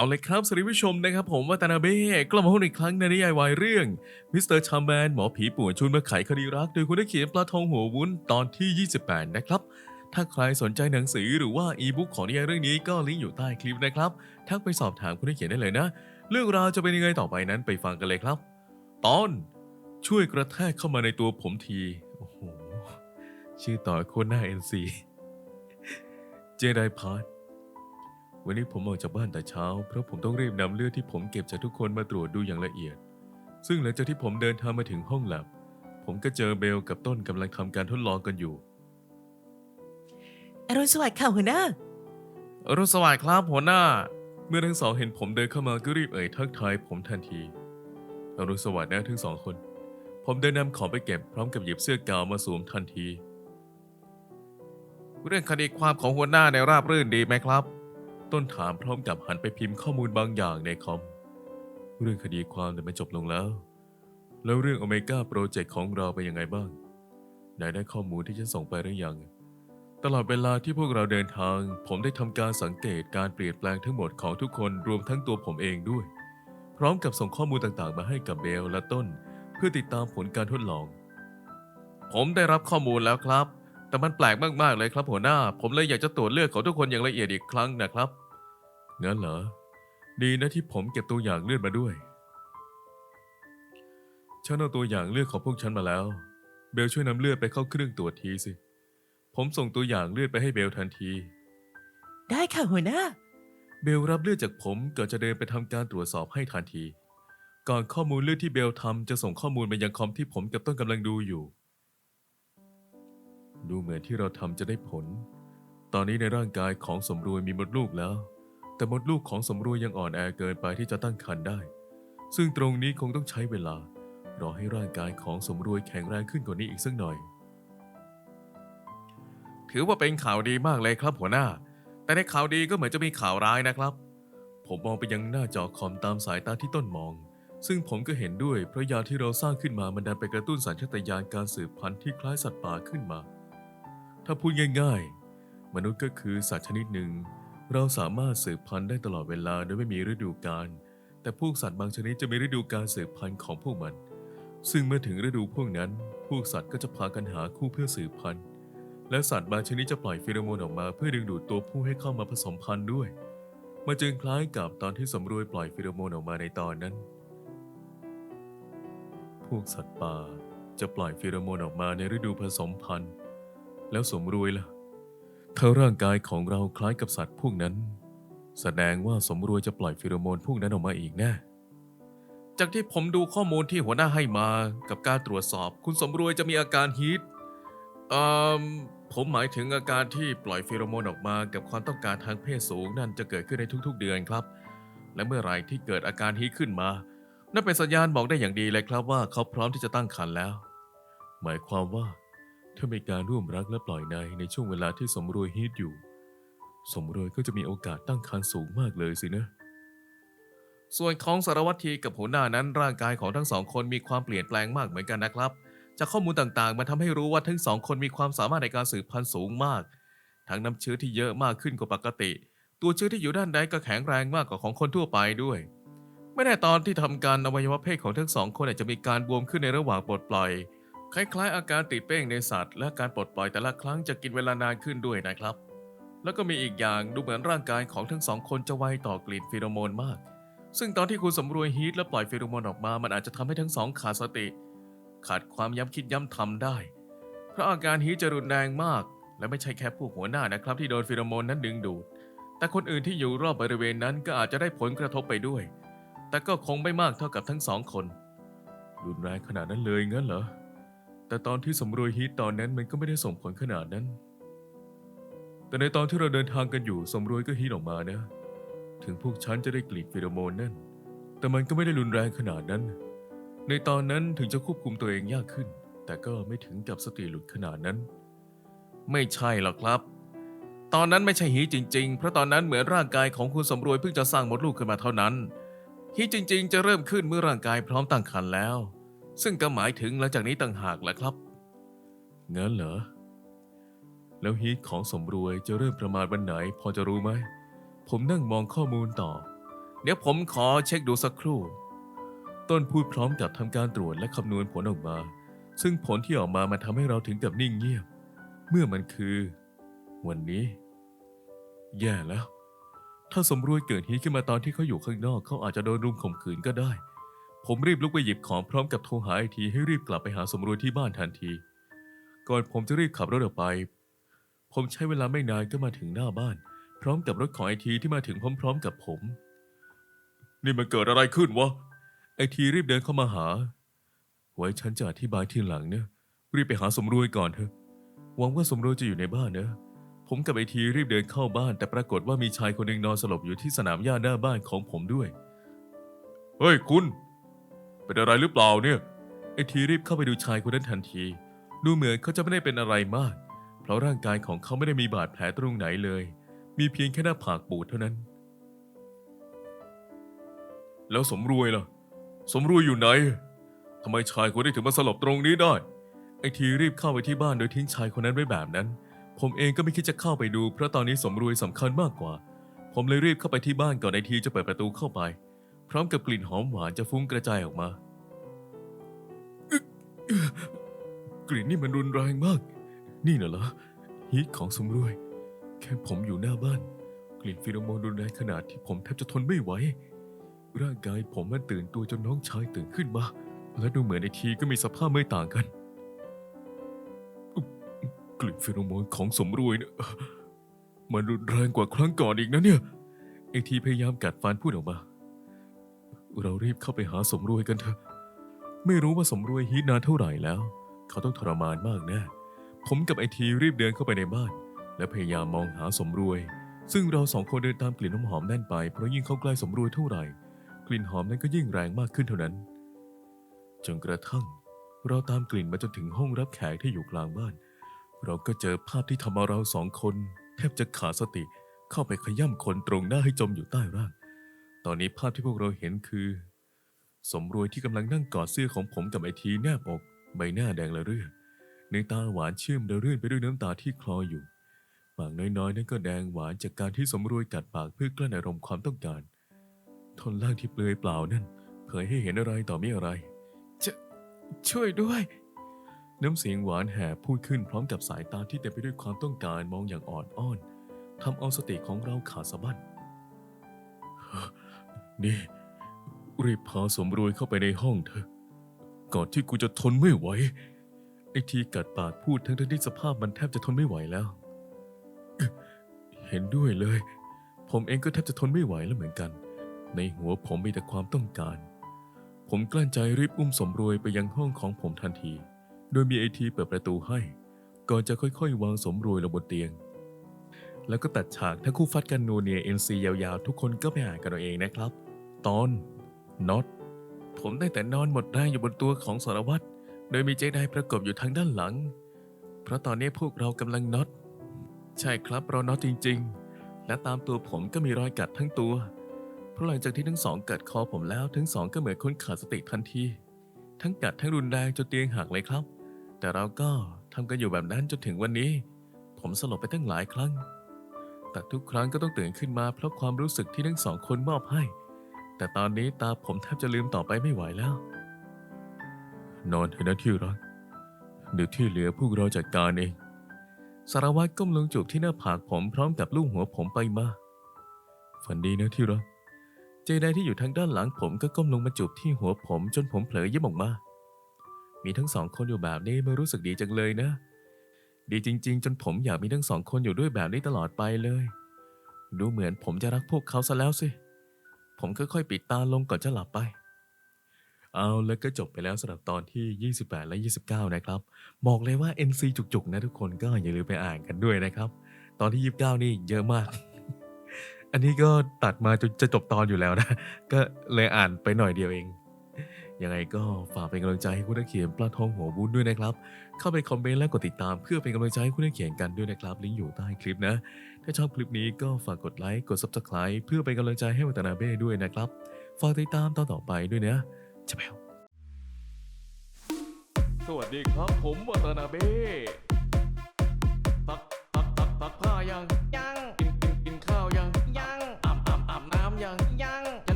เอาเลยครับสวัสดีผู้ชมนะครับผมวัตนาเบ้กลับมาพบอีกครั้งในนิยายวายเรื่องมิสเตอร์ชามแมนหมอผีป่วนชวนมาไขคดีรัก โดยคุณได้เขียนปลาทองหัววุ้นตอนที่ 28 นะครับ ถ้าใครสนใจหนังสือหรือว่าอีบุ๊กของนิยายเรื่องนี้ก็ลิงก์อยู่ใต้คลิปนะครับ ทักไปสอบถามคุณได้เขียนได้เลยนะ เรื่องราวจะเป็นยังไงต่อไปนั้นไปฟังกันเลยครับ ตอน ช่วยกระแทกเข้ามาในตัวผมทีโอ้โหชื่อต่อโคตรหน้าเอ็นซีเจไดพาร์ท วันนี้ผมออกจากบ้านแต่เช้า เพราะผมต้องรีบนำเลือดที่ผมเก็บจากทุกคนมาตรวจดูอย่างละเอียด ซึ่งหลังจากที่ผมเดินทางมาถึงห้องแลบผมก็เจอเบลกับต้นกำลังทำการทดลองกันอยู่อรุณสวัสดิ์ค่ะหัวหน้า อรุณสวัสดิ์ครับหัวหน้า เมื่อทั้งสองเห็นผมเดินเข้ามาก็รีบเอ่ยทักทายผมทันทีอรุณสวัสดิ์นะทั้งสองคน ผมเดินนำของไปเก็บพร้อมกับหยิบเสื้อกาวมาสวมทันที เรื่องคดีความของหัวหน้าในราบรื่นดีไหมครับ ต้นถามพร้อมกับหันไปพิมพ์ข้อมูลบางอย่างในคอม เรื่องคดีความเนี่ยมันจบลงแล้ว แล้วเรื่องโอเมก้าโปรเจกต์ของเราเป็นยังไงบ้างนายได้ข้อมูลที่ฉันส่งไปหรือยัง ตลอดเวลาที่พวกเราเดินทาง ผมได้ทำการสังเกตการเปลี่ยนแปลงทั้งหมดของทุกคนรวมทั้งตัวผมเองด้วย พร้อมกับส่งข้อมูลต่างๆ มาให้กับเบลและต้น เพื่อติดตามผลการทดลอง ผมได้รับข้อมูลแล้วครับ แต่มันแปลกมากๆเลยครับหัวหน้า ผมเลยอยากจะตรวจเลือดของทุกคนอย่างละเอียดอีกครั้งนะครับงั้นเหรอ ดีนะที่ผมเก็บตัวอย่างเลือดมาด้วย ฉันเอาตัวอย่างเลือดของพวกฉันมาแล้ว เบลช่วยนำเลือดไปเข้าเครื่องตรวจทีสิ ผมส่งตัวอย่างเลือดไปให้เบลทันที ได้ค่ะหัวหน้า เบลรับเลือดจากผมก่อนจะเดินไปทำการตรวจสอบให้ทันที ก่อนข้อมูลเลือดที่เบลทำจะส่งข้อมูลไปยังคอมที่ผมกับต้นกำลังดูอยู่ ดูเหมือนที่เราทำจะได้ผล ตอนนี้ในร่างกายของสมรวยมีมดลูกแล้ว แต่มดลูกของสมรวยยังอ่อนแอเกินไปที่จะตั้งครรภ์ได้ ซึ่งตรงนี้คงต้องใช้เวลารอให้ร่างกายของสมรวยแข็งแรงขึ้นกว่านี้อีกสักหน่อย ถือว่าเป็นข่าวดีมากเลยครับหัวหน้า แต่ในข่าวดีก็เหมือนจะมีข่าวร้ายนะครับ ผมมองไปยังหน้าจอคอมตามสายตาที่ต้นมอง ซึ่งผมก็เห็นด้วยเพราะยาที่เราสร้างขึ้นมามันดันไปกระตุ้นสัญชาตญาณการสืบพันธุ์ที่คล้ายสัตว์ป่าขึ้นมา ถ้าพูดง่ายๆ มนุษย์ก็คือสัตว์ชนิดหนึ่ง เราสามารถสืบพันธุ์ได้ตลอดเวลาโดยไม่มีฤดูกาล แต่พวกสัตว์บางชนิดจะมีฤดูกาลสืบพันธุ์ของพวกมัน ซึ่งเมื่อถึงฤดูพวกนั้น พวกสัตว์ก็จะพากันหาคู่เพื่อสืบพันธุ์ และสัตว์บางชนิดจะปล่อยฟีโรโมนออกมาเพื่อดึงดูดตัวผู้ให้เข้ามาผสมพันธุ์ด้วยมันจึงคล้ายกับตอนที่สำรวยปล่อยฟีโรโมนออกมาในตอนนั้น พวกสัตว์ป่าจะปล่อยฟีโรโมนออกมาในฤดูผสมพันธุ์ แล้วสมรวยล่ะ ถ้าร่างกายของเราคล้ายกับสัตว์พวกนั้น แสดงว่าสมรวยจะปล่อยฟีโรโมนพวกนั้นออกมาอีกแน่จากที่ผมดูข้อมูลที่หัวหน้าให้มากับการตรวจสอบ คุณสมรวยจะมีอาการฮีทเอ่อผมหมายถึงอาการที่ปล่อยฟีโรโมนออกมากับความต้องการทางเพศสูงนั่นจะเกิดขึ้นในทุกๆเดือนครับ และเมื่อไรที่เกิดอาการฮีทขึ้นมา นั่นเป็นสัญญาณบอกได้อย่างดีเลยครับว่าเขาพร้อมที่จะตั้งครรภ์แล้ว หมายความว่า ถ้ามีการร่วมรักและปล่อยในในช่วงเวลาที่สมรวยฮีทอยู่ สมรวยก็จะมีโอกาสตั้งครรภ์สูงมากเลยสินะ ส่วนของสารวัตรทีกับหัวหน้านั้นร่างกายของทั้งสองคนมีความเปลี่ยนแปลงมากเหมือนกันนะครับ จากข้อมูลต่างๆ มันทำให้รู้ว่าทั้งสองคนมีความสามารถในการสืบพันธุ์สูงมาก ทั้งน้ำเชื้อที่เยอะมากขึ้นกว่าปกติ ตัวเชื้อที่อยู่ด้านในก็แข็งแรงมากกว่าของคนทั่วไปด้วยไม่แน่ตอนที่ทำการอวัยวะเพศของทั้งสองคนอาจจะมีการบวมขึ้นในระหว่างปลดปล่อย คล้ายๆ อาการติดเป้งในสัตว์ และการปลดปล่อยแต่ละครั้งจะกินเวลานานขึ้นด้วยนะครับ แล้วก็มีอีกอย่างดูเหมือนร่างกายของทั้งสองคนจะไวต่อกลิ่นฟีโรโมนมาก ซึ่งตอนที่คุณสำรวยฮีทและปล่อยฟีโรโมนออกมา มันอาจจะทำให้ทั้งสองขาดสติ ขาดความย้ำคิดย้ำทำได้ เพราะอาการฮีทจะรุนแรงมาก และไม่ใช่แค่ผู้หัวหน้านะครับ ที่โดนฟีโรโมนนั้นดึงดูด แต่คนอื่นที่อยู่รอบบริเวณนั้นก็อาจจะได้ผลกระทบไปด้วย แต่ก็คงไม่มากเท่ากับทั้งสองคน รุนแรงขนาดนั้นเลยงั้นเหรอ แต่ตอนที่สำรวยฮีทตอนนั้นมันก็ไม่ได้ส่งผลขนาดนั้น แต่ในตอนที่เราเดินทางกันอยู่สำรวยก็ฮีทออกมานะ ถึงพวกฉันจะได้กลิ่นฟีโรโมนนั่น แต่มันก็ไม่ได้รุนแรงขนาดนั้น ในตอนนั้นถึงจะควบคุมตัวเองยากขึ้น แต่ก็ไม่ถึงกับสติหลุดขนาดนั้น ไม่ใช่หรอกครับ ตอนนั้นไม่ใช่ฮีจริง ๆ เพราะตอนนั้นเหมือนร่างกายของคุณสำรวยเพิ่งจะสร้างมดลูกขึ้นมาเท่านั้นฮีจริง ๆ จะเริ่มขึ้นเมื่อร่างกายพร้อมตั้งครรภ์แล้ว ซึ่งก็หมายถึงหลังจากนี้ต่างหากแหละครับงั้นเหรอ แล้วฮีทของสมรวยจะเริ่มประมาณวันไหน พอจะรู้ไหม ผมนั่งมองข้อมูลต่อ เดี๋ยวผมขอเช็คดูสักครู่ ต้นพูดพร้อมกับทำการตรวจและคำนวณผลออกมา ซึ่งผลที่ออกมามันทำให้เราถึงกับนิ่งเงียบ เมื่อมันคือ วันนี้ แย่แล้ว ถ้าสมรวยเกิดฮีทขึ้นมาตอนที่เขาอยู่ข้างนอก เขาอาจจะโดนรุมข่มขืนก็ได้ ผมรีบลุกไปหยิบของพร้อมกับโทรหาไอทีให้รีบกลับไปหาสมรวยที่บ้านทันที ก่อนผมจะรีบขับรถออกไป ผมใช้เวลาไม่นานก็มาถึงหน้าบ้าน พร้อมกับรถของไอทีที่มาถึงพร้อม ๆ กับผม นี่มันเกิดอะไรขึ้นวะ ไอทีรีบเดินเข้ามาหา ไว้ฉันจะอธิบายทีหลังเนะรีบไปหาสมรวยก่อนเถอะหวังว่าสมรวยจะอยู่ในบ้านเนะผมกับไอทีรีบเดินเข้าบ้าน แต่ปรากฏว่ามีชายคนหนึ่งนอนสลบอยู่ที่สนามหญ้าหน้าบ้านของผมด้วย เฮ้ยคุณ เป็นอะไรหรือเปล่าเนี่ยไอทีรีบเข้าไปดูชายคนนั้นทันที ดูเหมือนเขาจะไม่ได้เป็นอะไรมาก เพราะร่างกายของเขาไม่ได้มีบาดแผลตรงไหนเลย มีเพียงแค่หน้าผากปูดเท่านั้น แล้วสมรวยล่ะ สมรวยอยู่ไหนทำไมชายคนนี้ถึงมาสลบตรงนี้ได้ไอทีรีบเข้าไปที่บ้านโดยทิ้งชายคนนั้นไว้แบบนั้น ผมเองก็ไม่คิดจะเข้าไปดู เพราะตอนนี้สมรวยสำคัญมากกว่า ผมเลยรีบเข้าไปที่บ้านก่อนไอทีจะเปิดประตูเข้าไป พร้อมกับกลิ่นหอมหวานจะฟุ้งกระจายออกมา กลิ่นนี่มันรุนแรงมาก นี่น่ะเหรอฮีทของสมรวย แค่ผมอยู่หน้าบ้าน กลิ่นฟีโรโมนรุนแรงขนาดที่ผมแทบจะทนไม่ไหว ร่างกายผมมันตื่นตัวจนน้องชายตื่นขึ้นมา และดูเหมือนไอทีก็มีสภาพไม่ต่างกัน กลิ่นฟีโรโมนของสมรวยเนี่ยมันรุนแรงกว่าครั้งก่อนอีกนะเนี่ยไอทีพยายามกัดฟันพูดออกมา เรารีบเข้าไปหาสมรวยกันเถอะ ไม่รู้ว่าสมรวยฮีทนานเท่าไหร่แล้ว เขาต้องทรมานมากแน่ผมกับไอทีรีบเดินเข้าไปในบ้าน และพยายามมองหาสมรวย ซึ่งเราสองคนเดินตามกลิ่นน้ำหอมแน่นไปเพราะยิ่งเข้าใกล้สมรวยเท่าไหร่ กลิ่นหอมนั้นก็ยิ่งแรงมากขึ้นเท่านั้น จนกระทั่ง เราตามกลิ่นมาจนถึงห้องรับแขกที่อยู่กลางบ้าน เราก็เจอภาพที่ทำเอาเราสองคน แทบจะขาดสติเข้าไปขย่ำคนตรงหน้าให้จมอยู่ใต้ร่าง ตอนนี้ภาพที่พวกเราเห็นคือ สมรวยที่กำลังนั่งกอดเสื้อของผมกับไอทีแนบอก ใบหน้าแดงละเรื่อในตาหวานเชื่อมระรื่นไปด้วยน้ำตาที่คลออยู่ ปากน้อยๆ นั้นก็แดงหวานจากการที่สมรวยกัดปากเพื่อกลั้นอารมณ์ความต้องการท่อนล่างที่เปลือยเปล่านั่นเผยให้เห็นอะไรต่อไม่อะไรจะช่วยด้วย น้ำเสียงหวานแห่พูดขึ้นพร้อมกับสายตาที่เต็มไปด้วยความต้องการมองอย่างอ่อนอ้อนทำเอาสติของเราขาดสะบั้น นี่รีบพาสมรวยเข้าไปในห้องเถอะ ก่อนที่กูจะทนไม่ไหวไอทีกัดปากพูดทั้งที่สภาพมันแทบจะทนไม่ไหวแล้ว เห็นด้วยเลย ผมเองก็แทบจะทนไม่ไหวแล้วเหมือนกัน ในหัวผมมีแต่ความต้องการ ผมกลั้นใจรีบอุ้มสมรวยไปยังห้องของผมทันที โดยมีไอทีเปิดประตูให้ ก่อนจะค่อยๆ วางสมรวยลงบนเตียง แล้วก็ตัดฉากทั้งคู่ฟัดกันนัวเนียเอ็นซียาวๆ ทุกคนก็ไปอ่านกันเอาเองนะครับ ตอนน็อตผมได้แต่นอนหมดแรงอยู่บนตัวของสารวัตรโดยมีเจไดประกบอยู่ทางด้านหลัง เพราะตอนนี้พวกเรากำลังน็อตใช่ครับเราน็อตจริง ๆ และตามตัวผมก็มีรอยกัดทั้งตัว เพราะหลังจากที่ทั้งสองกัดคอผมแล้วทั้งสองก็เหมือนคนขาดสติทันที ทั้งกัดทั้งรุนแรงจนเตียงหักเลยครับ แต่เราก็ทำกันอยู่แบบนั้นจนถึงวันนี้ ผมสลบไปตั้งหลายครั้ง แต่ทุกครั้งก็ต้องตื่นขึ้นมาเพราะความรู้สึกที่ทั้งสองคนมอบให้ แต่ตอนนี้ตาผมแทบจะลืมต่อไปไม่ไหวแล้ว นอนเถอะนะที่รักเดี๋ยวที่เหลือพวกเราจัดการเอง สารวัตรก้มลงจูบที่หน้าผากผมพร้อมกับลูบหัวผมไปมา ฝันดีนะที่รัก เจไดที่อยู่ทางด้านหลังผมก็ก้มลงมาจูบที่หัวผมจนผมเผลอยิ้มออกมา มีทั้งสองคนอยู่แบบนี้ไม่รู้สึกดีจังเลยนะ ดีจริง ๆ จนผมอยากมีทั้งสองคนอยู่ด้วยแบบนี้ตลอดไปเลย ดูเหมือนผมจะรักพวกเขาซะแล้วสิ ผมค่อยๆ ปิดตาลงก่อนจะหลับไป เอาแล้วก็จบไปแล้วสำหรับตอนที่ 28 และ 29 นะครับ บอกเลยว่า NC จุกๆ นะทุกคนก็อย่าลืมไปอ่านกันด้วยนะครับ ตอนที่ 29 นี่เยอะมาก อันนี้ก็ตัดมาจนจะจบตอนอยู่แล้วนะ ก็เลยอ่านไปหน่อยเดียวเอง ยังไงก็ฝากเป็นกำลังใจให้คุณนักเขียนปลาทองหัววุ้นด้วยนะครับ เข้าไปคอมเมนต์และกดติดตามเพื่อเป็นกำลังใจให้คุณนักเขียนกันด้วยนะครับ ลิงก์อยู่ใต้คลิปนะ ถ้าชอบคลิปนี้ก็ฝากกดไลค์ กด Subscribe เพื่อเป็นกำลังใจให้วัตนาเบ้ด้วยนะครับ ฝากติดตามตอนต่อไปด้วยนะจะแปวสวัสดีครับผมวัตนาเบ้